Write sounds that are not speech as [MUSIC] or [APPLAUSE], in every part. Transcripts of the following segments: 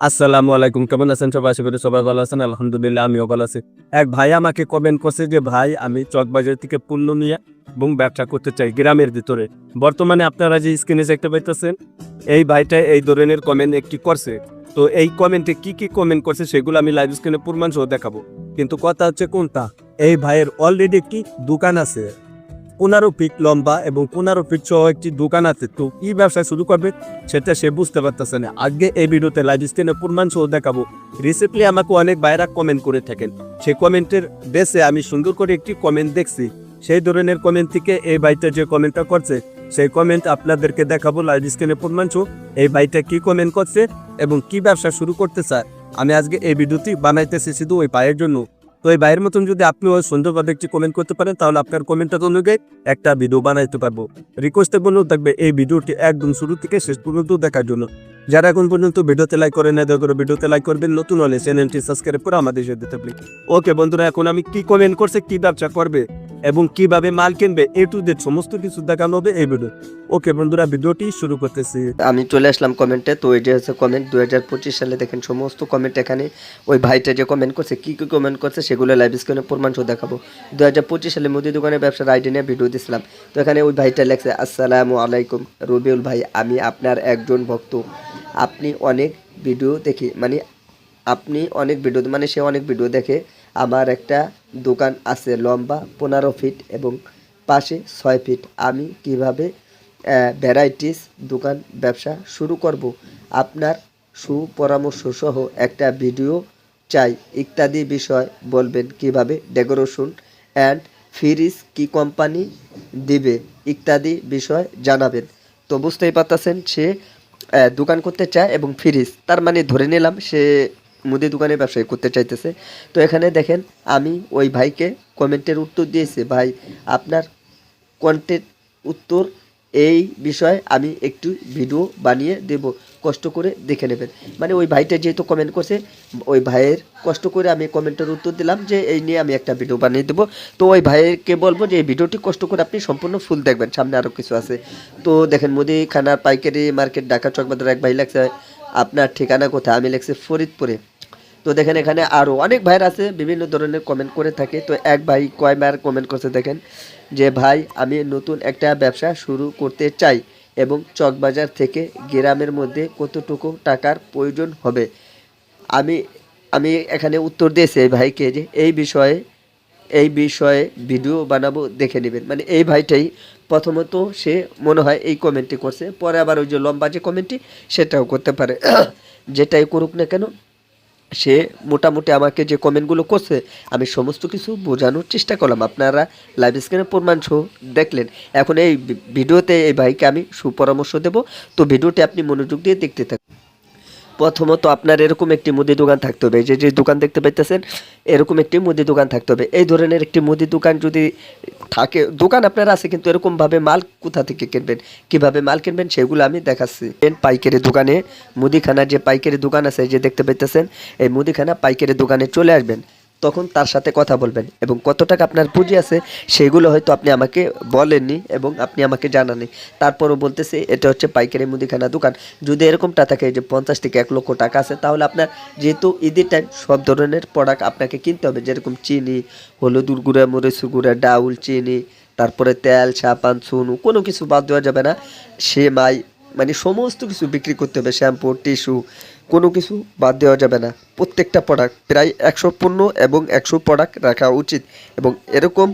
আসসালামু আলাইকুম, কেমন আছেন সবাই? আশা করি সবাই ভালো আছেন। আলহামদুলিল্লাহ, আমিও ভালো আছি। এক ভাই আমাকে কমেন্ট করছে যে, ভাই, আমি চকবাজার থেকে পণ্য নিয়ে এবং ব্যবসা করতে চাই গ্রামের ভিতরে। বর্তমানে আপনারা যে স্ক্রিনে দেখতে পাইতেছেন, এই ভাইটা এই ধরনের কমেন্ট একটি করছে। তো এই কমেন্টে কি কি কমেন্ট করছে সেগুলো আমি লাইভ স্ক্রিনে প্রমাণ দেখাবো। কিন্তু কথা হচ্ছে কোনটা? এই ভাইয়ের অলরেডি একটি দোকান আছে। পনেরো ফিট লম্বা এবং পনেরো ফিট সহ একটি দোকান আছে। তো কি ব্যবসা শুরু করবে সেটা সে বুঝতে পারতেছে না। আগে এই ভিডিওতে লাইভ স্ক্রিনে প্রমাণ সহ দেখাবো। রিসেন্টলি আমাকে অনেক ভাইরা কমেন্ট করে থাকেন। সেই কমেন্টের বেসে আমি সুন্দর করে একটি কমেন্ট দেখছি। সেই ধরনের কমেন্ট থেকে এই ভাইটা যে কমেন্টটা করছে, সেই কমেন্ট আপনাদেরকে দেখাবো লাইভ স্ক্রিনে প্রমাণ এই ভাইটা কি কমেন্ট করছে এবং কি ব্যবসা শুরু করতে চায়। আমি আজকে এই ভিডিওটি বানাইতেছি শুধু ওই পায়ের জন্য। তো এই বাইরের মতন যদি আপনি ওই সুন্দরভাবে একটি কমেন্ট করতে পারেন, তাহলে আপনার কমেন্টটা অনুযায়ী একটা ভিডিও বানাইতে পারব। রিকোয়েস্টের বলেও থাকবে, এই ভিডিওটি একদম শুরু থেকে শেষ পর্যন্ত দেখার জন্য। যারা এখন পর্যন্ত ভিডিওতে লাইক করেন না করে ভিডিওতে লাইক করবেন। নতুন হলে চ্যানেলটি সাবস্ক্রাইব করে আমাদের সাথে ওকে বন্ধুরা, এখন আমি কি কমেন্ট করছে, কি ব্যবসা করবে? এবং কীভাবে মাল কিনবে, এ টু জেড সমস্ত কিছু দেখানো হবে এই ভিডিও ওকে বন্ধুরা ভিডিওটি শুরু করতেছি। আমি চলে আসলাম কমেন্টে তো যে হচ্ছে কমেন্ট দু হাজার পঁচিশ সালে দেখেন সমস্ত কমেন্ট এখানে। ওই ভাইটা যে কমেন্ট করছে, কী কী কমেন্ট করছে, সেগুলো লাইভ স্ক্রিনে প্রমাণ সহ দেখাবো। দু হাজার পঁচিশ সালে মুদি দোকানের ব্যবসার আইডি নিয়ে ভিডিও দিয়েছিলাম তো এখানে ওই ভাইটা লেখছে, আসসালামু আলাইকুম, রবিউল ভাই, আমি আপনার একজন ভক্ত। আপনি অনেক ভিডিও দেখি মানে আপনি অনেক ভিডিও মানে সে অনেক ভিডিও দেখে। আমার একটা দোকান আছে লম্বা, পনেরো ফিট এবং পাশে ছয় ফিট আমি কীভাবে ভ্যারাইটিস দোকান ব্যবসা শুরু করব? আপনার সুপরামর্শ সহ একটা ভিডিও চাই। ইত্যাদি বিষয় বলবেন কীভাবে ডেকোরেশন অ্যান্ড ফ্রিজ কি কোম্পানি দিবে? ইত্যাদি বিষয় জানাবেন। তো বুঝতেই পারতেছেন সে দোকান করতে চায় এবং ফ্রিজ তার মানে ধরে নিলাম সে মুদি দোকানে ব্যবসায় করতে চাইতেছে। তো এখানে দেখেন, আমি ওই ভাইকে কমেন্টের উত্তর দিয়েছি, ভাই, আপনার কন্টেন্ট উত্তর এই বিষয়ে আমি একটু ভিডিও বানিয়ে দেব, কষ্ট করে দেখে নেবেন। মানে ওই ভাইটা যেহেতু কমেন্ট করছে, ওই ভাইয়ের কষ্ট করে আমি কমেন্টের উত্তর দিলাম যে, এই নিয়ে আমি একটা ভিডিও বানিয়ে দেবো। তো ওই ভাইয়েরকে বলব যে, এই ভিডিওটি কষ্ট করে আপনি সম্পূর্ণ ফুল দেখবেন, সামনে আরও কিছু আছে। তো দেখেন মুদিখানার পাইকারি মার্কেট, ঢাকা চকবাজার এক ভাই লেখছে, আপনার ঠিকানা কোথায়? আমি লেখছি ফরিদপুরে। তো দেখেন এখানে আরও অনেক ভাইয়ের আছে, বিভিন্ন ধরনের কমেন্ট করে থাকে। তো এক ভাই কয়বার কমেন্ট করছে দেখেন, যে, ভাই, আমি নতুন একটা ব্যবসা শুরু করতে চাই এবং চকবাজার থেকে গ্রামের মধ্যে কতটুকু টাকার প্রয়োজন হবে? আমি আমি এখানে উত্তর দিয়েছি এই ভাইকে যে, এই বিষয়ে এই বিষয়ে ভিডিও বানাবো, দেখে নেবেন। মানে এই ভাইটাই প্রথমত সে মনে হয় এই কমেন্টটি করছে, পরে আবার ওই যে লম্বা যে কমেন্টটি সেটাও করতে পারে। [COUGHS] যেটাই করুক না কেন সে মোটামুটি আমাকে যে কমেন্টগুলো করছে, আমি সমস্ত কিছু বোঝানোর চেষ্টা করলাম। আপনারা লাইভ স্ক্রিনে প্রমাণ সহ দেখলেন। এখন এই ভিডিওতে এই ভাইকে আমি সুপরামর্শ দেব। তো ভিডিওটি আপনি মনোযোগ দিয়ে দেখতে থাকুন। প্রথমত আপনার এরকম একটি মুদি দোকান থাকতে হবে। যে যে দোকান দেখতে পাইতেছেন, এরকম একটি মুদি দোকান থাকতে হবে। এই ধরনের একটি মুদি দোকান যদি থাকে, দোকান আপনার আছে, কিন্তু এরকমভাবে মাল কোথা থেকে কিনবেন? কীভাবে মাল কিনবেন সেগুলো আমি দেখাচ্ছি। পাইকারি দোকানে মুদিখানার যে পাইকারি দোকান আছে যে দেখতে পাইতেছেন, এই মুদিখানা পাইকারি দোকানে চলে আসবেন। তখন তার সাথে কথা বলবেন এবং কত টাকা আপনার পুঁজি আছে সেগুলো হয়তো আপনি আমাকে বলেননি এবং আপনি আমাকে জানাননি। তারপরও বলতেছে, এটা হচ্ছে পাইকারি মুদিখানা দোকান। যদি এরকমটা থাকে যে পঞ্চাশ থেকে এক লক্ষ টাকা আছে, তাহলে আপনার যেহেতু ঈদের টাইম সব ধরনের প্রোডাক্ট আপনাকে কিনতে হবে, যেরকম চিনি হলুদুর গুঁড়া মরিচুর গুঁড়া, ডাউল চিনি, তারপরে তেল, সাবান চুন কোনো কিছু বাদ দেওয়া যাবে না। সেমাই মানে সমস্ত কিছু বিক্রি করতে হবে, শ্যাম্পু, টিস্যু কোনো কিছু বাদ দেওয়া যাবে না। প্রত্যেকটা প্রোডাক্ট প্রায় একশো পণ্য এবং একশো প্রোডাক্ট রাখা উচিত এবং এরকম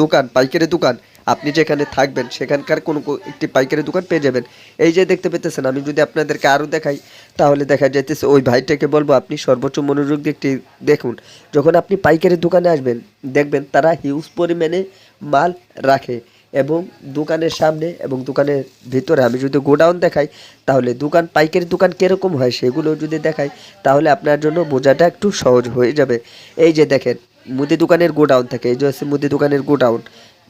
দোকান, পাইকারি দোকান, আপনি যেখানে থাকবেন, সেখানকার কোনো একটি পাইকারি দোকান পেয়ে যাবেন। এই যে দেখতে পেতেছেন, আমি যদি আপনাদেরকে আরও দেখাই, তাহলে দেখা যাইতেছে ওই ভাইটাকে বলব, আপনি সর্বোচ্চ মনোযোগ দিয়ে একটি দেখুন। যখন আপনি পাইকারি দোকানে আসবেন, দেখবেন তারা হিউজ পরিমাণে মাল রাখে। এবং দোকানের সামনে এবং দোকানের ভিতরে আমি যদি গোডাউন দেখাই, তাহলে দোকান, পাইকারি দোকান কীরকম হয় সেগুলো যদি দেখাই, তাহলে আপনার জন্য বোঝাটা একটু সহজ হয়ে যাবে। এই যে দেখেন, মুদি দোকানের গোডাউন থাকে, এই যে হচ্ছে মুদি দোকানের গোডাউন।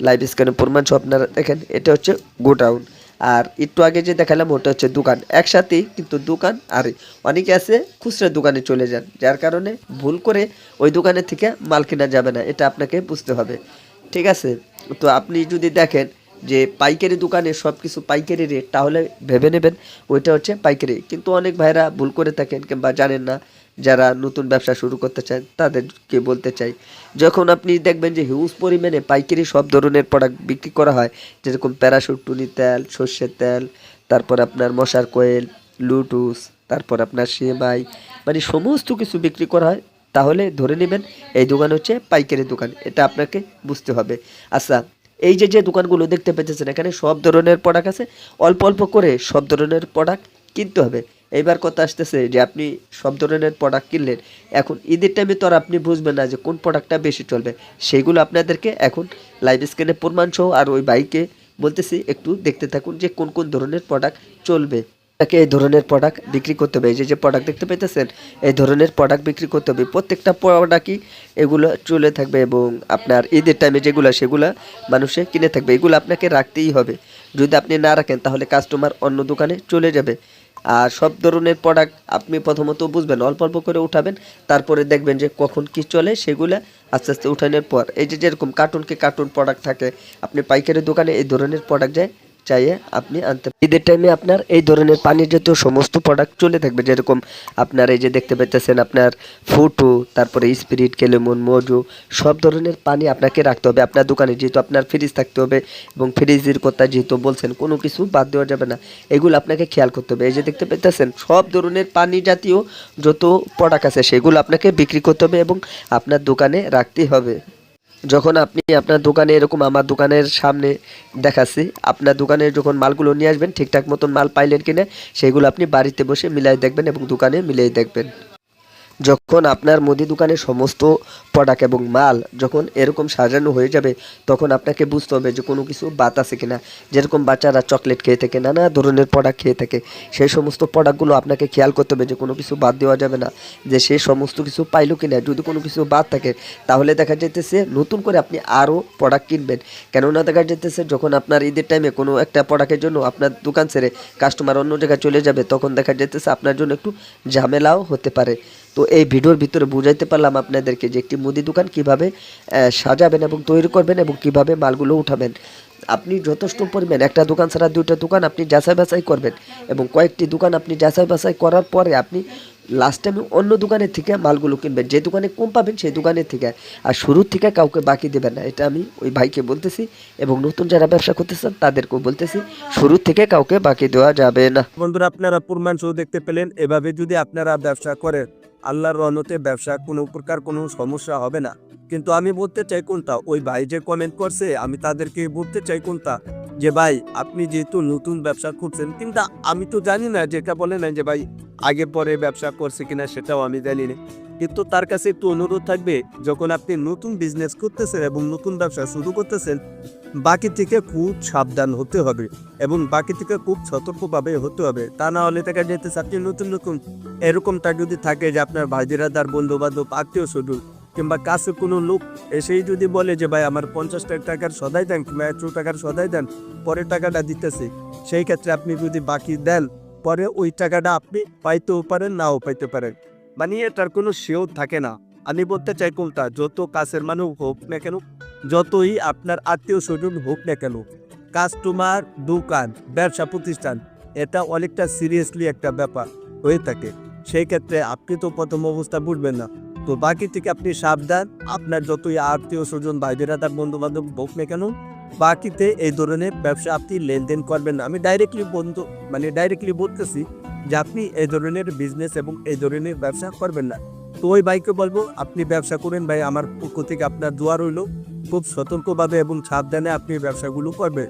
লাইভ স্ক্যানে প্রমাণ সব আপনারা দেখেন, এটা হচ্ছে গোডাউন। আর একটু আগে যে দেখালাম, ওটা হচ্ছে দোকান। একসাথেই কিন্তু দোকান, আর, অনেকে আছে খুচরা দোকানে চলে যান, যার কারণে ভুল করে ওই দোকানের থেকে মাল কেনা যাবে না, এটা আপনাকে বুঝতে হবে। ঠিক আছে? তো আপনি যদি দেখেন যে পাইকারি দোকানে সব কিছু পাইকারি রেট তাহলে ভেবে নেবেন ওইটা হচ্ছে পাইকারি। কিন্তু অনেক ভাইরা ভুল করে থাকেন কিংবা জানেন না, যারা নতুন ব্যবসা শুরু করতে চান, তাদেরকে বলতে চাই, যখন আপনি দেখবেন যে হিউজ পরিমাণে পাইকারি সব ধরনের প্রোডাক্ট বিক্রি করা হয়, যেরকম প্যারাশুট টুনি তেল, সর্ষের তেল, তারপর আপনার মশার কোয়েল লুটুস তারপর আপনার সেমাই মানে সমস্ত কিছু বিক্রি করা হয় তাহলে ধরে নেবেন এই দোকান হচ্ছে পাইকারি দোকান, এটা আপনাকে বুঝতে হবে। আচ্ছা এই যে যে দোকানগুলো দেখতে পেতেছেন, এখানে সব ধরনের প্রোডাক্ট আছে, অল্প অল্প করে সব ধরনের প্রোডাক্ট কিনতে হবে। এইবার কথা আসতেছে যে, আপনি সব ধরনের প্রোডাক্ট কিনলেন, এখন ঈদের টাইমে তো আর আপনি বুঝবেন না যে, কোন প্রোডাক্টটা বেশি চলবে। সেইগুলো আপনাদেরকে এখন লাইভ স্ক্রিনে প্রমাণ সহ আর ওই বাইকে বলতেছি, একটু দেখতে থাকুন যে, কোন কোন ধরনের প্রোডাক্ট চলবে। আপনাকে এই ধরনের প্রোডাক্ট বিক্রি করতে হবে। এই যে যে প্রোডাক্ট দেখতে পাইতেছেন, এই ধরনের প্রোডাক্ট বিক্রি করতে হবে। প্রত্যেকটা প্রোডাক্টই এগুলো চলে থাকবে এবং আপনার ঈদের টাইমে যেগুলো, সেগুলো মানুষে কিনে থাকবে। এগুলো আপনাকে রাখতেই হবে। যদি আপনি না রাখেন, তাহলে কাস্টমার অন্য দোকানে চলে যাবে। আর সব ধরনের প্রোডাক্ট আপনি প্রথমত বুঝবেন, অল্প অল্প করে উঠাবেন, তারপরে দেখবেন যে কখন কি চলে, সেগুলো আস্তে আস্তে উঠানোর পর। এই যে, যেরকম কার্টুনকে কার্টুন প্রোডাক্ট থাকে, আপনি পাইকারি দোকানে এই ধরনের প্রোডাক্ট যায় চাইয়ে আপনি আনতে ঈদের টাইমে আপনার এই ধরনের পানির জাতীয় সমস্ত প্রোডাক্ট চলে থাকবে, যেরকম আপনার এই যে দেখতে পাইতেছেন আপনার ফুটু, তারপরে স্পিরিট কেলেমন, মজু, সব ধরনের পানি আপনাকে রাখতে হবে। আপনার দোকানে যেহেতু আপনার ফ্রিজ থাকতে হবে এবং ফ্রিজের কথা যেহেতু বলছেন, কোনো কিছু বাদ দেওয়া যাবে না। এগুলো আপনাকে খেয়াল করতে হবে। এই যে দেখতে পাইতেছেন, সব ধরনের পানি জাতীয় যত প্রোডাক্ট আছে, সেগুলো আপনাকে বিক্রি করতে হবে এবং আপনার দোকানে রাখতেই হবে। যখন আপনি আপনার দোকানে এরকম আমার দোকানের সামনে দেখাচ্ছি, আপনার দোকানে যখন মালগুলো নিয়ে আসবেন, ঠিকঠাক মতন মাল পাইলেন কিনা, সেগুলো আপনি বাড়িতে বসে মিলাই দেখবেন এবং দোকানে মিলিয়ে দেখবেন। যখন আপনার মুদি দোকানে সমস্ত প্রোডাক্ট এবং মাল যখন এরকম সাজানো হয়ে যাবে, তখন আপনাকে বুঝতে হবে যে কোনো কিছু বাদ আছে কিনা। যেরকম বাচ্চারা চকলেট খেয়ে থাকে, নানা ধরনের প্রোডাক্ট খেয়ে থাকে, সেই সমস্ত প্রোডাক্টগুলো আপনাকে খেয়াল করতে হবে যে কোনো কিছু বাদ দেওয়া যাবে না। যে সে সমস্ত কিছু পাইলো কিনা, যদি কোনো কিছু বাদ থাকে, তাহলে দেখা যেতেছে নতুন করে আপনি আরও প্রোডাক্ট কিনবেন। কেননা দেখা যেতেছে যখন আপনার ঈদের টাইমে কোনো একটা প্রোডাক্টের জন্য আপনার দোকান ছেড়ে কাস্টমার অন্য জায়গায় চলে যাবে, তখন দেখা যেতেছে আপনার জন্য একটু ঝামেলাও হতে পারে। তো এই ভিডিওর ভিতরে বুঝাইতে পারলাম আপনাদেরকে যে একটি মুদি দোকান কীভাবে সাজাবেন এবং তৈরি করবেন এবং কীভাবে মালগুলো উঠাবেন। আপনি যথেষ্ট পরিমাণ একটা দোকান ছাড়া দুইটা দোকান আপনি যাচাই বাছাই করবেন এবং কয়েকটি দোকান আপনি যাচাই বাছাই করার পরে আপনি লাস্ট টাইমে অন্য দোকানের থেকে মালগুলো কিনবেন। যে দোকানে কম পাবেন, সেই দোকানের থেকে। আর শুরুর থেকে কাউকে বাকি দেবেন না। এটা আমি ওই ভাইকে বলতেছি এবং নতুন যারা ব্যবসা করতেছেন, তাদেরকেও বলতেছি, শুরুর থেকে কাউকে বাকি দেওয়া যাবে না। বন্ধুরা, আপনারা প্রমাণ শুধু দেখতে পেলেন, এভাবে যদি আপনারা ব্যবসা করেন, আল্লাহর রহমতে ব্যবসা কোনো প্রকার কোনো সমস্যা হবে না। কিন্তু আমি বলতে চাই কোনটা? ওই ভাই যে কমেন্ট করছে, আমি তাদেরকে বলতে চাই কোনটা? যে ভাই, আপনি যেহেতু নতুন ব্যবসা করছেন কিন্তু আমি তো জানি না, যেটা বলে না যে ভাই, আগে পরে ব্যবসা করছে কিনা সেটাও আমি জানি না। কিন্তু তার কাছে একটু অনুরোধ থাকবে, যখন আপনি নতুন বিজনেস করতেছেন এবং নতুন ব্যবসা শুরু করতেছেন, বাকি থেকে খুব সাবধান হতে হবে এবং বাকি থেকে খুব সতর্কভাবে হতে হবে। তা না হলে দেখা যেতে আপনি নতুন নতুন, এরকমটা যদি থাকে যে আপনার ভাইজিরাদার বন্ধু বান্ধব আত্মীয় স্বজন কিংবা কাছে কোনো লোক এসেই যদি বলে যে, ভাই, আমার পঞ্চাশ টাকার সদাই দেন কিংবা একশো টাকার সদাই দেন পরে টাকাটা দিতেছে। সেই ক্ষেত্রে আপনি যদি বাকি দেন, পরে ওই টাকাটা আপনি পাইতেও পারেন, নাও পাইতে পারেন। মানে এটার কোনো সেও থাকে না। আমি বলতে চাই কোনটা? যত কাছের মানুষ হোক না কেন, যতই আপনার আত্মীয় স্বজন হোক না কেন, কাস্টমার, দোকান, ব্যবসা প্রতিষ্ঠান, এটা অনেকটা সিরিয়াসলি একটা ব্যাপার হয়ে থাকে। সেই ক্ষেত্রে আপনি তো প্রথম অবস্থা বুঝবেন না। তো বাকি থেকে আপনি সাবধান। আপনার যতই আত্মীয় স্বজন, ভাইদেরা, তার বন্ধু বান্ধব হোক না কেন, বাকিতে এই ধরনের ব্যবসা আপনি লেনদেন করবেন না। আমি ডাইরেক্টলি বন্ধু মানে ডাইরেক্টলি বলতেছি যে আপনি এই ধরনের বিজনেস এবং এই ধরনের ব্যবসা করবেন না। তো ওই ভাইকে বলব, আপনি ব্যবসা করেন ভাই, আমার পক্ষ থেকে আপনার দোয়া রইল। খুব সতর্কভাবে এবং সাবধানে আপনি ব্যবসাগুলো করবেন।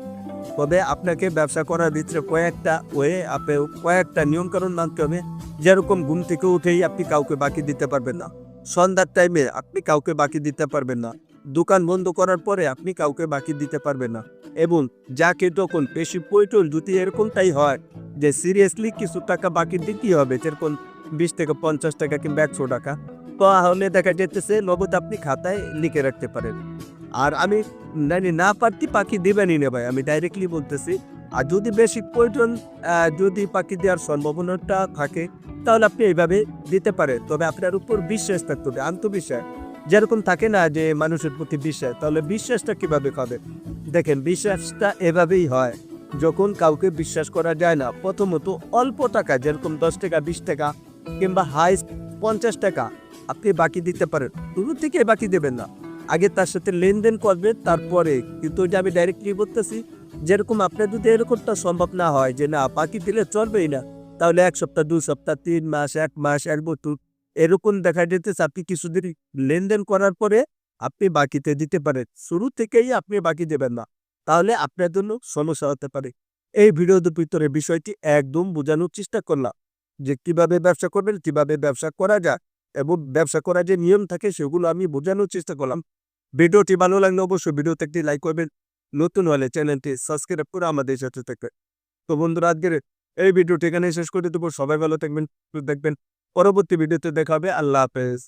তবে আপনাকে ব্যবসা করার ভিতরে কয়েকটা ওয়ে আপনি কয়েকটা নিয়মকানুন মানতে হবে। যেরকম ঘুম থেকে উঠেই আপনি কাউকে বাকি দিতে পারবেন না। সন্ধ্যার টাইমে আপনি কাউকে বাকি দিতে পারবেন না। দোকান বন্ধ করার পরে আপনি কাউকে বাকি দিতে পারবেন না। এবং যাকে তখন বেশি প্রয়োজন যদি এরকমটাই হয়, যে সিরিয়াসলি কিছু টাকা বাকি দিতেই হবে, যেরকম বিশ থেকে পঞ্চাশ টাকা কিংবা একশো টাকা, তাহলে দেখা যেতেছে নগদ আপনি খাতায় লিখে রাখতে পারেন। আর আমি জানি না পারতি পাখি দিবেনই না ভাই, আমি ডাইরেক্টলি বলতেছি, আর যদি বেশি প্রয়োজন যদি পাখি দেওয়ার সম্ভাবনাটা থাকে তাহলে আপনি এইভাবে দিতে পারেন। তবে আপনার উপর বিশ্বাস থাকতে হবে, আত্মবিশ্বাস। যেরকম থাকে না যে মানুষের প্রতি বিশ্বাস, তাহলে বিশ্বাসটা কীভাবে হবে? দেখেন, বিশ্বাসটা এভাবেই হয়, যখন কাউকে বিশ্বাস করা যায় না, প্রথমত অল্প টাকা, যেরকম দশ টাকা, বিশ টাকা, কিংবা হাই পঞ্চাশ টাকা, আপনি বাকি দিতে পারেন। শুরু থেকে বাকি দেবেন না। আগে তার সাথে লেনদেন করবে, তারপরে কিন্তু ওইটা আমি ডাইরেক্টলি বলতেছি, যেরকম আপনার যদি এরকমটা সম্ভব না হয়, যে না, বাকি দিলে চলবেই না তাহলে এক সপ্তাহ, দু সপ্তাহ, তিন মাস, এক মাস, এক বছর, এরকম দেখা যেতেছে। আপনি কিছুদিন লেনদেন করার পরে আপনি বাকিতে দিতে পারেন। শুরু থেকেই আপনি বাকি দেবেন না, তাহলে আপনার জন্য সমস্যা হতে পারে। এই ভিডিওর ভিতরে বিষয়টি একদম বোঝানোর চেষ্টা করলাম যে কীভাবে ব্যবসা করবেন, কীভাবে ব্যবসা করা যায় এবং ব্যবসা করার যে নিয়ম থাকে সেগুলো আমি বোঝানোর চেষ্টা করলাম। ভিডিওটি ভালো লাগলে অবশ্যই ভিডিওতে একটি লাইক করবেন। নতুন হলে চ্যানেলটি সাবস্ক্রাইব করে আমাদের সাথে থাকবেন। তো বন্ধুরা, আজকের এই ভিডিওটি এখানে শেষ করে। দেবো সবাই ভালো থাকবেন দেখবেন পরবর্তী ভিডিওতে দেখাবে আল্লাহ হাফেজ।